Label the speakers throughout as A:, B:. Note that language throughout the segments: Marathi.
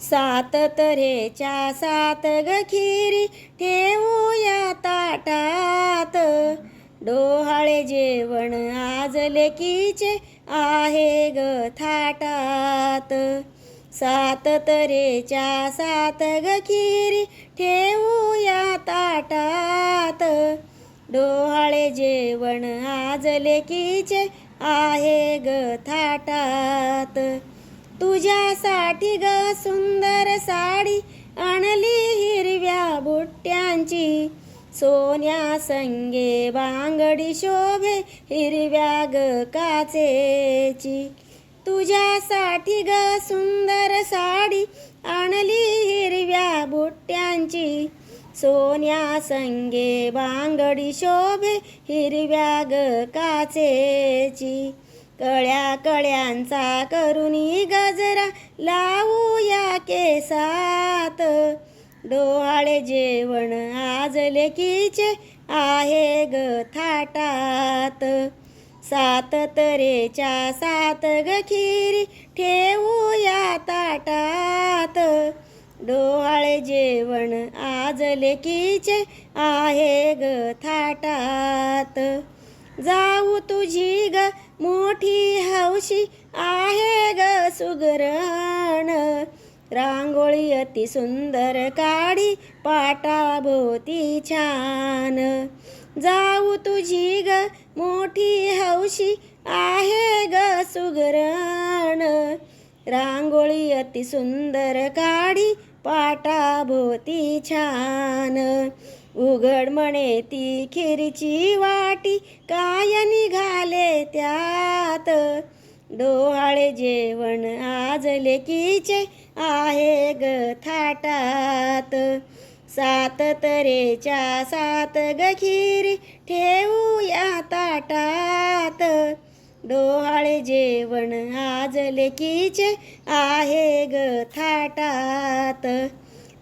A: सात तऱ्हेच्या सात ग खिरी ठेवूया ताटात. डोहाळे जेवण आज लेकीचे आहे ग थाटात. सात तऱ्हेच्या सात ग खिरी ठेवूया ताटात. डोहाळे जेवण आज लेकीचे आहे ग थाटात. तुझ्यासाठी ग सुंदर साडी आणली हिरव्या बुट्ट्यांची. सोन्या संगे बांगडी शोभे हिरव्या ग काचेची. तुझ्यासाठी ग सुंदर साडी आणली हिरव्या बुट्ट्यांची. सोन्या संगे बांगडी शोभे हिरव्या ग काचेची. कळ्या कळ्यांचा करुणी गजरा लावूया केसात. डोहाळे जेवण आज लेकीचे आहे ग थाटात. सात तरेच्या सात ग खिरी ठेवूया ताटात. डोहाळे जेवण आज लेकीचे आहे ग थाटात. जाऊ तुझी ग मोठी हौशी आहे ग सुगरण. रांगोळी अति सुंदर काढी पाटाभोवती छान. जाऊ तुझी ग मोठी हौशी आहे ग सुगरण. रांगोळी अति सुंदर काढी पाटाभोवती छान. उघड म्हणे ती खिरीची वाटी काय निघाले त्यात? डोहाळे जेवण आज लेकीचे आहे ग थाटात. सात तरेच्या सात ग खिरी ठेवूया ताटात. डोहाळे जेवण आज लेकीचे आहे ग थाटात.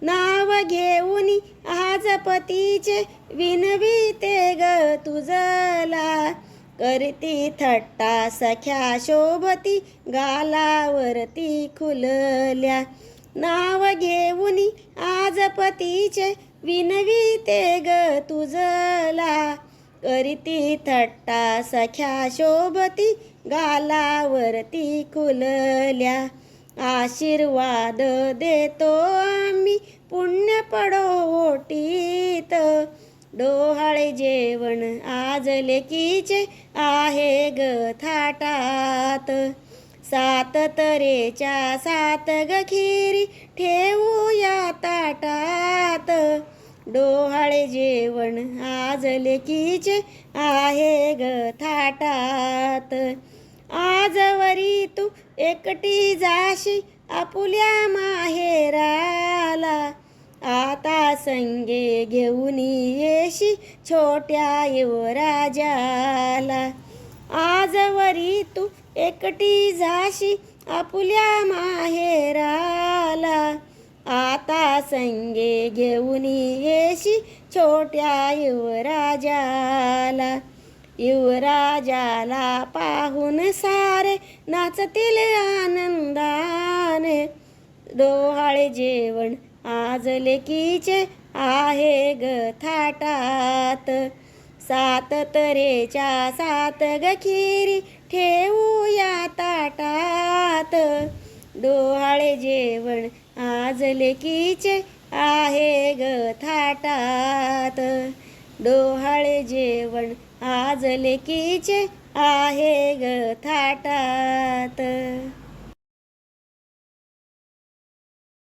A: नाव घेऊन आज विनविते ग तुझला. करती थट्टा सख्या शोभती गालावरती खुलल्या. नाव घेऊन आज पतीचे विनविते ग तुझला. करती थट्टा सख्या शोभती गालावरती खुलल्या. आशीर्वाद देतो आम्ही पुण्य पडो ओटी डोहाळे जेवण आज लेकीचे आहे ग थाटात. सात तरेच्या सात ग खिरी ठेवूया ताटात. डोहाळे जेवण आज लेकीचे आहे ग थाटात. आजवरी तू एकटी जाशी आपुल्या माहेराला. आता संगे घेऊन येशी छोट्या युवराजाला आजवरी तू एकटी जाशी आपुल्या माहेराला. आता संगे घेऊन येशी छोट्या युवराजाला युवराजाला पाहून सारे नाचतील आनंदाने. डोहाळे जेवण आज लेकीचे आहे ग थाटात. सात तऱ्हेच्या सात ग खिरी ठेवूया ताटात. डोहाळे जेवण आज लेकीचे आहे ग थाटात. डोहाळे जेवण आज लेकीचे आहे ग थाटात.